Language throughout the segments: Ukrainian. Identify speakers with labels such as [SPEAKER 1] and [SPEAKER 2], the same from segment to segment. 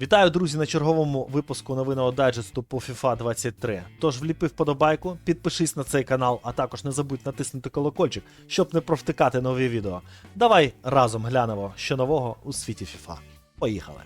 [SPEAKER 1] Вітаю, друзі, на черговому випуску новинного дайджесту по FIFA 23. Тож вліпи вподобайку, підпишись на цей канал, а також не забудь натиснути колокольчик, щоб не провтикати нові відео. Давай разом глянемо, що нового у світі FIFA. Поїхали!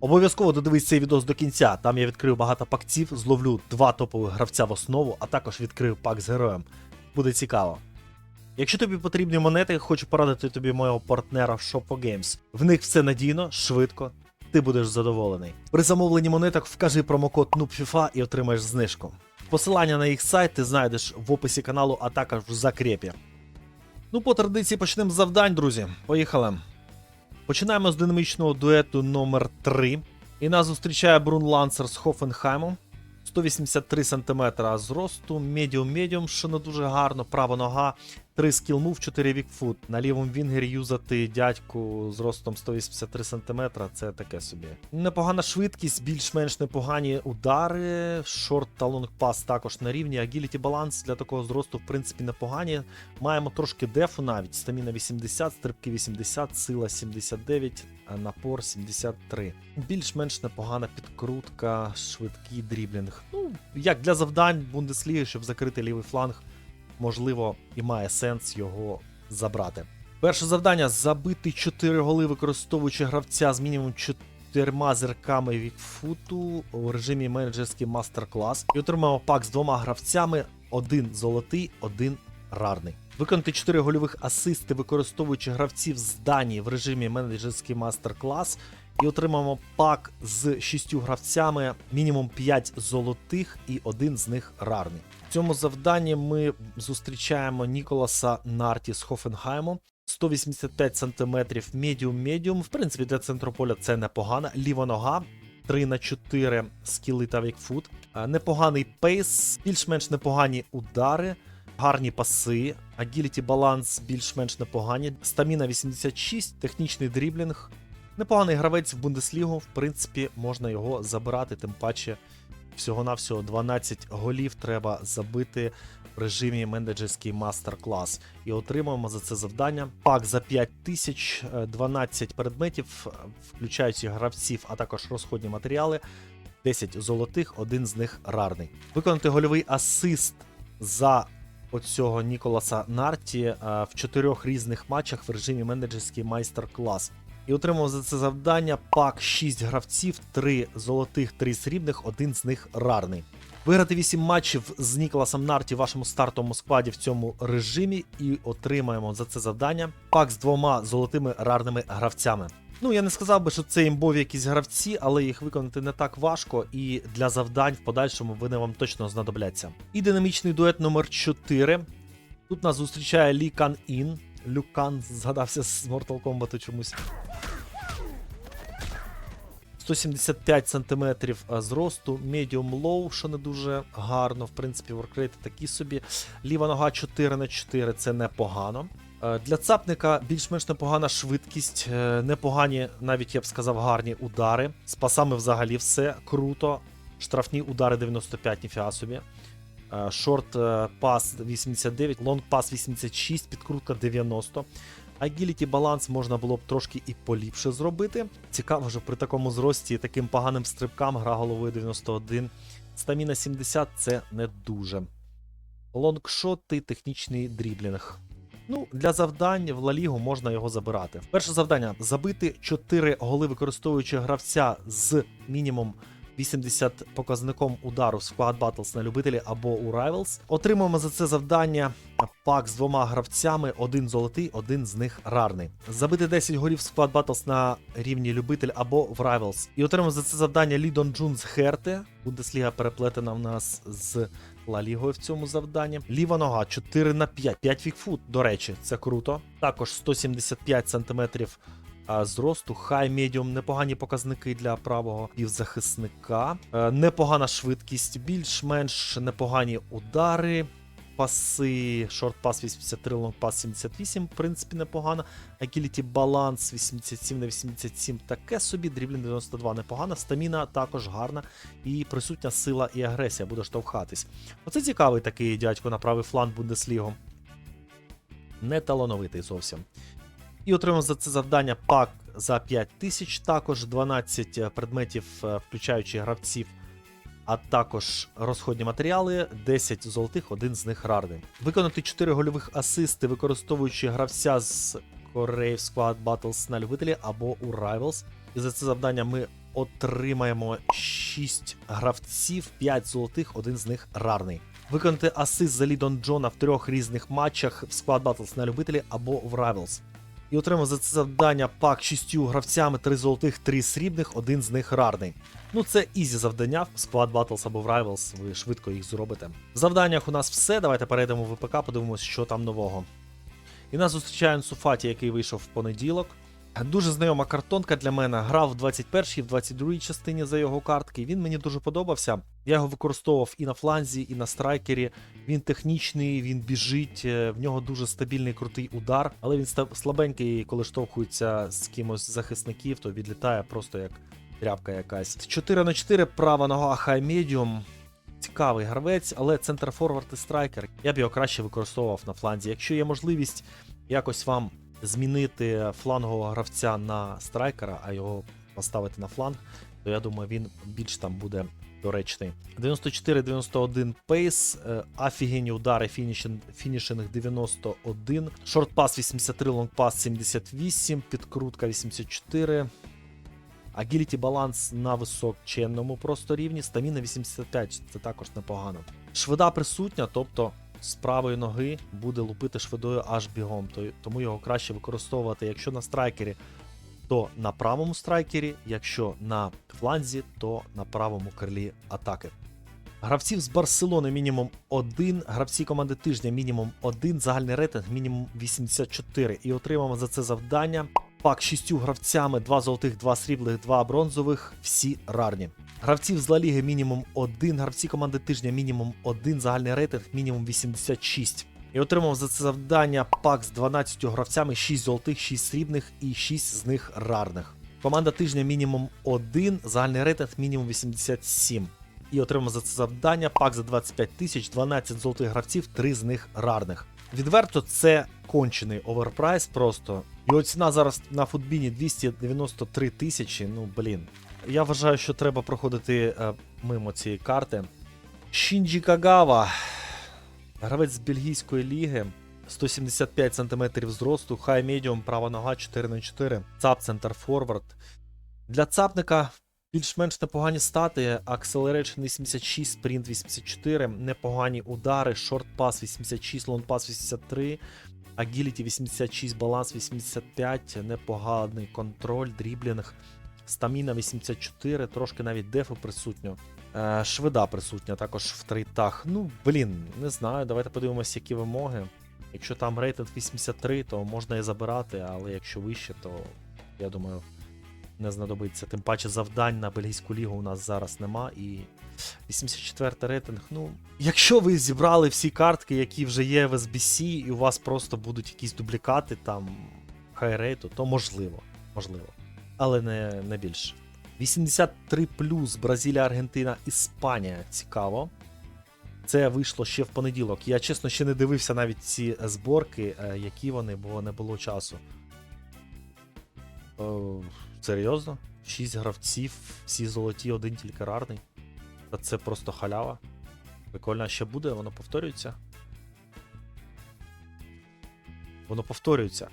[SPEAKER 1] Обов'язково додивись цей відос до кінця. Там я відкрив багато пакців, зловлю два топових гравця в основу, а також відкрив пак з героєм. Буде цікаво. Якщо тобі потрібні монети, хочу порадити тобі мого партнера в Shoppo Games. В них все надійно, швидко, ти будеш задоволений. При замовленні монеток вкажи промокод NUBFIFA і отримаєш знижку. Посилання на їх сайт ти знайдеш в описі каналу, а також в закрепі. Ну, по традиції почнемо з завдань, друзі. Поїхали. Починаємо з динамічного дуету номер 3 І нас зустрічає Брун Лансер з Хофенхаймом. 183 см зросту, медіум-медіум, що не дуже гарно, права нога, 3 скіл мув, 4 вікфут. На лівому вінгері юзати дядьку з ростом 183 см, це таке собі. Непогана швидкість, більш-менш непогані удари. Шорт та лонг пас також на рівні. Агіліті баланс для такого зросту, в принципі, непогані. Маємо трошки дефу навіть. Стаміна 80, стрибки 80, сила 79, а напор 73. Більш-менш непогана підкрутка, швидкий дріблінг. Ну, як для завдань Бундесліги, щоб закрити лівий фланг, можливо, і має сенс його забрати. Перше завдання забити 4 голи, використовуючи гравця з мінімум 4 зірками вікфуту у режимі менеджерський мастер-клас. І отримаємо пак з двома гравцями: один золотий, один рарний. Виконати 4 гольових асисти, використовуючи гравців з Данії в режимі менеджерський мастер-клас. І отримаємо пак з 6 гравцями, мінімум 5 золотих і один з них рарний. В цьому завданні ми зустрічаємо Ніколаса Нарті з Хофенхайму. 185 см медіум-медіум. В принципі, для центру поля це непогано. Ліва нога. 3 на 4 скіли та вікфут. Е, Непоганий пейс, більш-менш непогані удари, гарні паси, агіліті баланс більш-менш непогані. Стаміна 86, технічний дріблінг. Непоганий гравець в Бундеслігу. В принципі, можна його забирати, тим паче всього-навсього 12 голів треба забити в режимі менеджерський мастер-клас. І отримуємо за це завдання. Пак за 5 тисяч, е, 12 предметів, е, включаючи гравців, а також розходні матеріали. 10 золотих, один з них рарний. Виконати гольовий асист за оцього Ніколаса Нарті е, в чотирьох різних матчах в режимі менеджерський майстер-клас. І отримав за це завдання пак 6 гравців, 3 золотих, 3 срібних, один з них рарний. Виграти 8 матчів з Ніколасом Нарті в вашому стартовому складі в цьому режимі і отримаємо за це завдання пак з двома золотими рарними гравцями. Ну, я не сказав би, що це імбові якісь гравці, але їх виконати не так важко, і для завдань в подальшому вони вам точно знадобляться. І динамічний дует номер 4 Тут нас зустрічає Лі Кан Ін. Люкан згадався з Mortal Kombat чомусь. 175 см зросту, медіум лоу, що не дуже гарно. В принципі, воркрейти такі собі. Ліва нога 4 на 4 це непогано. Е, Для цапника більш-менш непогана швидкість, е, непогані, навіть я б сказав, гарні удари. З пасами взагалі все круто. Штрафні удари 95, ніфіга собі. Е, Шорт е, пас 89, лонг пас 86, підкрутка 90. Агіліті баланс можна було б трошки і поліпше зробити. Цікаво, що при такому зрості таким поганим стрибкам гра головою 91. Стаміна 70 це не дуже. Лонгшоти, технічний дріблінг. Ну, для завдань в Ла Лігу можна його забирати. Перше завдання забити 4 голи, використовуючи гравця з мінімум 80 показником удару в Squad Battles на любителі або у Rivals. Отримуємо за це завдання пак з двома гравцями: один золотий, один з них рарний. Забити 10 голів в Squad Battles на рівні любитель або в Rivals. І отримуємо за це завдання Лідон Джун з Херти. Бундесліга переплетена в нас з Ла Лігою в цьому завданні. Ліва нога 4 на 5, 5 фікфут, до речі, це круто. Також 175 сантиметрів зросту, хай медіум, непогані показники для правого півзахисника. Е, Непогана швидкість, більш-менш непогані удари. Паси, шорт пас 83, лонг пас 78, в принципі, непогано. Агіліті баланс 87 на 87, таке собі. Дріблінг 92 непогано. Стаміна також гарна. І присутня сила і агресія буде штовхатись. Оце цікавий такий дядько на правий фланг Бундеслігу. Не талановитий зовсім. І отримав за це завдання пак за 5 тисяч, також 12 предметів, е, включаючи гравців, а також розходні матеріали, 10 золотих, один з них рарний. Виконати 4 гольових асисти, використовуючи гравця з Corrave Squad Battles на любителі або у Rivals. І за це завдання ми отримаємо 6 гравців, 5 золотих, один з них рарний. Виконати асист за Лідон Джона в трьох різних матчах в Squad Battles на любителі або в Rivals. І отримав за це завдання пак шістю гравцями, три золотих, три срібних, один з них рарний. Ну це ізі завдання в Squad Battles або в Rivals, ви швидко їх зробите. В завданнях у нас все. Давайте перейдемо в ВПК, подивимось, що там нового. І нас зустрічає Суфаті, який вийшов в понеділок. Дуже знайома картонка для мене. Грав в 21-й, в 22-й частині за його картки. Він мені дуже подобався. Я його використовував і на фланзі, і на страйкері. Він технічний, він біжить, е, в нього дуже стабільний крутий удар, але він слабенький, коли штовхується з кимось захисників, то відлітає просто як тряпка якась. 4 на 4 права нога хай медіум. Цікавий гравець, але центр форвард і страйкер. Я б його краще використовував на фланзі. Якщо є можливість якось вам змінити флангового гравця на страйкера, а його поставити на фланг, то я думаю, він більш там буде доречний. 94-91 пейс, е, офігенні удари, фінішинг, фінішинг 91, шортпас 83, лонгпас 78, підкрутка 84. Агіліті баланс на височенному просто рівні, стаміна 85, це також непогано. Швида присутня, тобто з правої ноги буде лупити швидою аж бігом, тому його краще використовувати, якщо на страйкері, то на правому страйкері, якщо на фланзі, то на правому крилі атаки. Гравців з Барселони мінімум 1, гравці команди тижня мінімум 1, загальний рейтинг мінімум 84. І отримаємо за це завдання пак 6 гравцями, 2 золотих, 2 сріблих, 2 бронзових, всі рарні. Гравців з Ліги мінімум 1, гравці команди тижня мінімум 1, загальний рейтинг мінімум 86. І отримав за це завдання пак з 12 гравцями, 6 золотих, 6 срібних і 6 з них рарних. Команда тижня мінімум 1, загальний рейтинг мінімум 87. І отримав за це завдання пак за 25 тисяч, 12 золотих гравців, 3 з них рарних. Відверто, це кончений оверпрайс просто. Його ціна зараз на футбіні 293 тисячі. Ну блін. Я вважаю, що треба проходити е, мимо цієї карти. Шінджі Кагава. Гравець з бельгійської ліги. 175 см зросту, хай медіум, права нога 4 на 4 ЦАП центр форвард. Для цапника більш-менш непогані стати. Acceleration 86, спринт 84, непогані удари, шорт пас 86, лонг пас 83, агіліті 86, баланс 85, непоганий контроль, дріблінг, стаміна 84, трошки навіть дефу присутньо. Е, швида присутня також в трейтах. Ну, блін, не знаю, давайте подивимося, які вимоги. Якщо там рейтинг 83, то можна і забирати, але якщо вище, то я думаю, не знадобиться. Тим паче завдань на бельгійську лігу у нас зараз нема. І 84 рейтинг. Ну, якщо ви зібрали всі картки, які вже є в SBC, і у вас просто будуть якісь дублікати там хайрейту, то можливо. Можливо. Але не, не більше. 83 плюс Бразилія, Аргентина, Іспанія. Цікаво. Це вийшло ще в понеділок. Я чесно ще не дивився навіть ці зборки, е, які вони, бо не було часу. О, серйозно? 6 гравців, всі золоті, один тільки рарний. Та це просто халява. Прикольно, ще буде, воно повторюється. Воно повторюється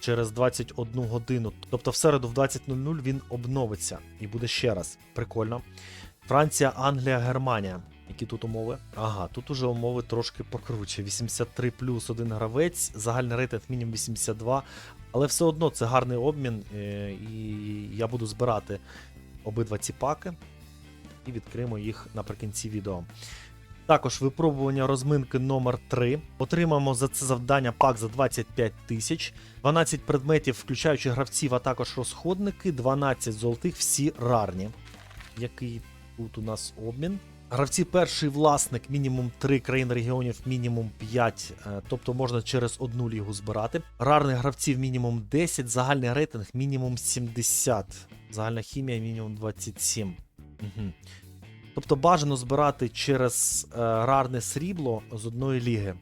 [SPEAKER 1] через 21 годину. Тобто в середу в 20.00 він обновиться і буде ще раз. Прикольно. Франція, Англія, Германія. Які тут умови? Ага, тут уже умови трошки покруче. 83 плюс один гравець, загальний рейтинг мінімум 82. Але все одно це гарний обмін, е, і я буду збирати обидва ці паки і відкриємо їх наприкінці відео. Також випробування розминки номер 3 Отримаємо за це завдання пак за 25 тисяч, 12 предметів, включаючи гравців, а також розходники, 12 золотих, всі рарні. Який тут у нас обмін? Гравці перший власник, мінімум 3 країн регіонів, мінімум 5, е, тобто можна через одну лігу збирати. Рарних гравців мінімум 10, загальний рейтинг мінімум 70, загальна хімія мінімум 27. Угу. Тобто бажано збирати через е, рарне срібло з одної ліги.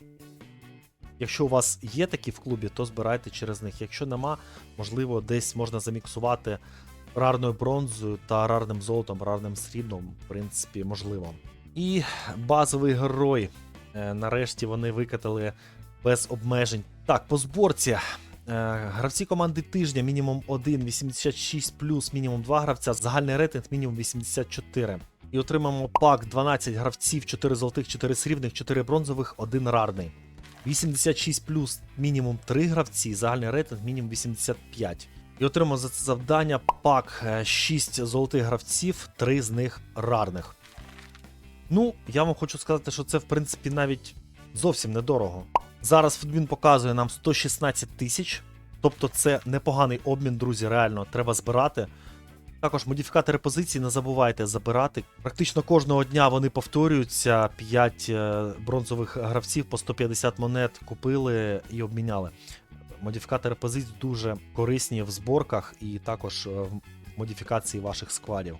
[SPEAKER 1] Якщо у вас є такі в клубі, то збирайте через них. Якщо нема, можливо, десь можна заміксувати рарною бронзою та рарним золотом, рарним сріблом, в принципі, можливо. І базовий герой. Е, Нарешті вони викатали без обмежень. Так, по зборці. Е, Гравці команди тижня мінімум 1, 86 плюс, мінімум 2 гравця, загальний рейтинг мінімум 84. І отримаємо пак 12 гравців, 4 золотих, 4 срібних, 4 бронзових, 1 рарний. 86 плюс мінімум 3 гравці, загальний рейтинг мінімум 85. І отримав за це завдання пак 6 золотих гравців, 3 з них рарних. Ну, я вам хочу сказати, що це в принципі навіть зовсім недорого. Зараз він показує нам 116 тисяч. Тобто це непоганий обмін, друзі, реально треба збирати. Також модифікатори позицій не забувайте забирати. Практично кожного дня вони повторюються. 5 е, бронзових гравців по 150 монет купили і обміняли. Модифікатори позицій дуже корисні в зборках і також е, в модифікації ваших складів.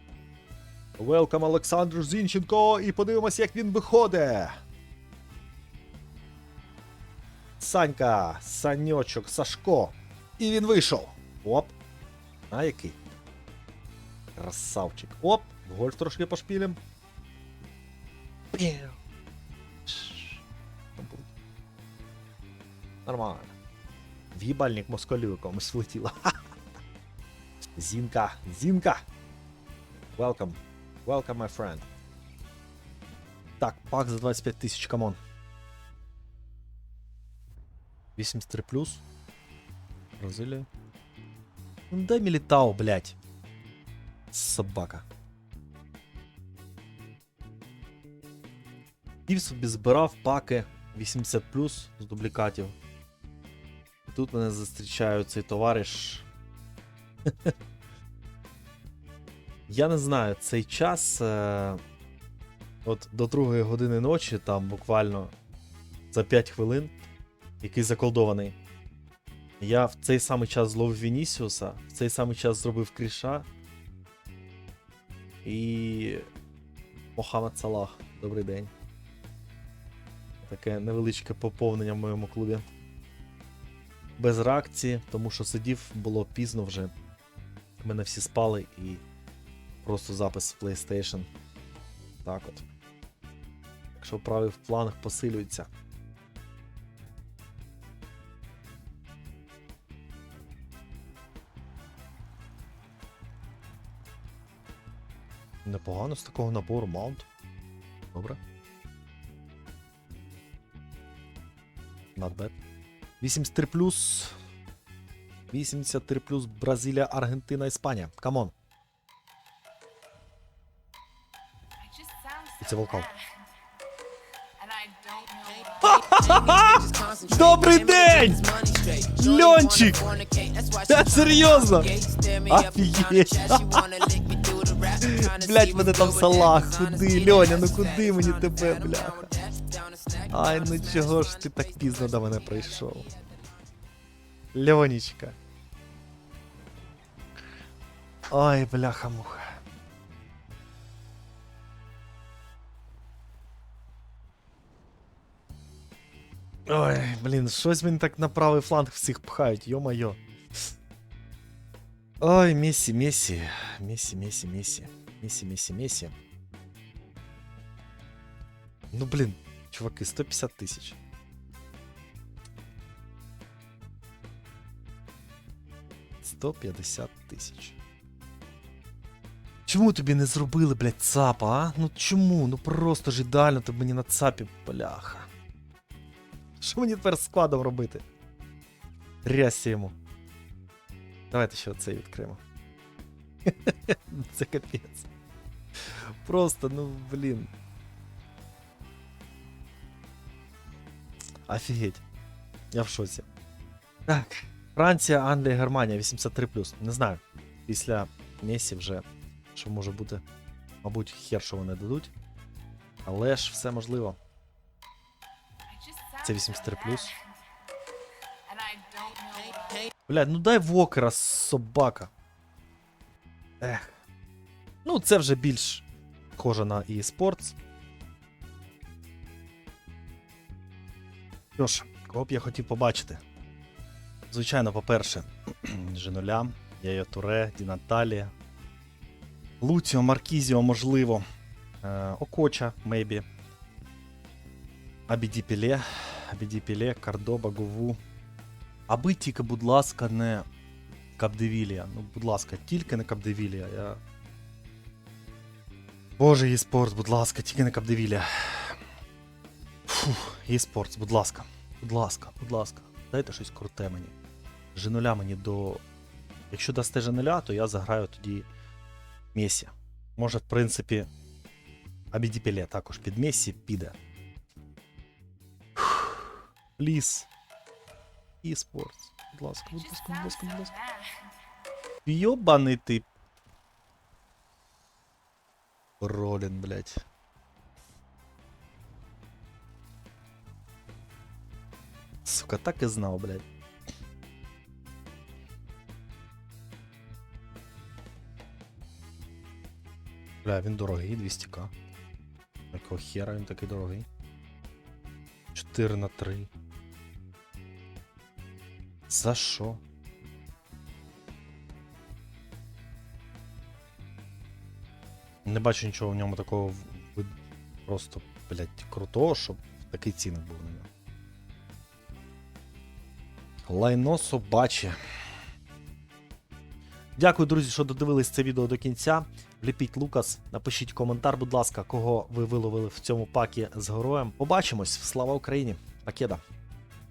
[SPEAKER 1] Welcome, Олександр Зінченко, і подивимося, як він виходить. Санька, Саньочок, Сашко. І він вийшов. Оп. А який? Красавчик. Оп, в гольф трошки пошпілем. Пів. Шш. Нормально. В їбальник москалю комусь влетіло. Зінка, Зінка. Welcome. Welcome, my friend. Так, пак за 25 тисяч, камон. 83 плюс. Бразилія. Ну дай Мілітао, блядь. Собака. Пів собі збирав паки 80 плюс з дублікатів. Тут мене зустрічає цей товариш. Я не знаю, цей час. Е... От до другої години ночі, там буквально за 5 хвилин, який заколдований. Я в цей самий час зловив Вінісіуса, в цей самий час зробив Кріша. І. Мохамед Салах. Добрий день. Таке невеличке поповнення в моєму клубі. Без реакції, тому що сидів, було пізно вже. Мене всі спали і просто запис в PlayStation. Так от. Якщо правий в планах посилюється. Непогано з такого набору маунт. Добре. Not bad. 83 плюс. 83 плюс Бразилія, Аргентина, Іспанія. Камон.
[SPEAKER 2] A
[SPEAKER 1] Volkov.
[SPEAKER 2] Добрий
[SPEAKER 1] Добрий день! Льончик! Та серйозно? Офігеть! Блять, мене там салах, куди, Льоня, ну куди мені тебе, бляха? Ай, ну чого ж ти так пізно до мене прийшов? Льонічка. Ой, бляха-муха. Ой, блін, щось мені так на правий фланг всіх пхають, йо-майо. Ой, Месі, Месі. Месі, Месі, Месі. Месі, Месі, Месі. Ну, блін, чуваки, 150 тисяч. Сто тисяч. Чому тобі не зробили, блядь, ЦАПа, а? Ну чому? Ну просто ж ідеально тобі мені на ЦАПі, бляха. Що мені тепер з складом робити? Трясся йому. Давайте ще оцей відкриємо. Це капець. Просто, ну, блін. Офігеть. Я в шоці. Так. Франція, Англія, Германія 83. Не знаю. Після Месі вже що може бути. Мабуть, хер що вони дадуть. Але ж все можливо.
[SPEAKER 2] Це 83 плюс.
[SPEAKER 1] Блядь, ну дай Вокера, собака. Ех. Ну, це вже більш схоже на eSports. Що ж, Кого б я хотів побачити? Звичайно, по-перше, Женуля, Яйо Туре, Дінаталія. Луціо, Маркізіо, можливо. Е, Окоча, мейбі. Абіді Піле, Абіді Піле, Кардоба, Гову. Аби тільки, будь ласка, не Капдевілія. Ну, будь ласка, тільки не Капдевілія. Я... Боже, e-спортс, будь ласка, тільки не Капдевілія. Фух, e-спортс, будь ласка. Будь ласка, будь ласка, дайте щось круте мені. Женуля мені до. Якщо дасте женуля, то я заграю тоді Месі. Може, в принципі, Абідіпеле також під Месі піде. Пліс. E-спортс. Будь ласка, будь ласка, будь ласка, будь ласка. Йобаний ти. Ролін, блядь. Сука, так і знав, блядь. Бля, він дорогий, 200к. Якого хера він такий дорогий? 4 на 3. За що? Не бачу нічого в ньому такого просто, блядь, крутого, щоб такий цінник був на нього. Лайно собаче. Дякую, друзі, що додивились це відео до кінця. Вліпіть Лукас, напишіть коментар, будь ласка, кого ви виловили в цьому пакі з героєм. Побачимось. Слава Україні! Пакеда!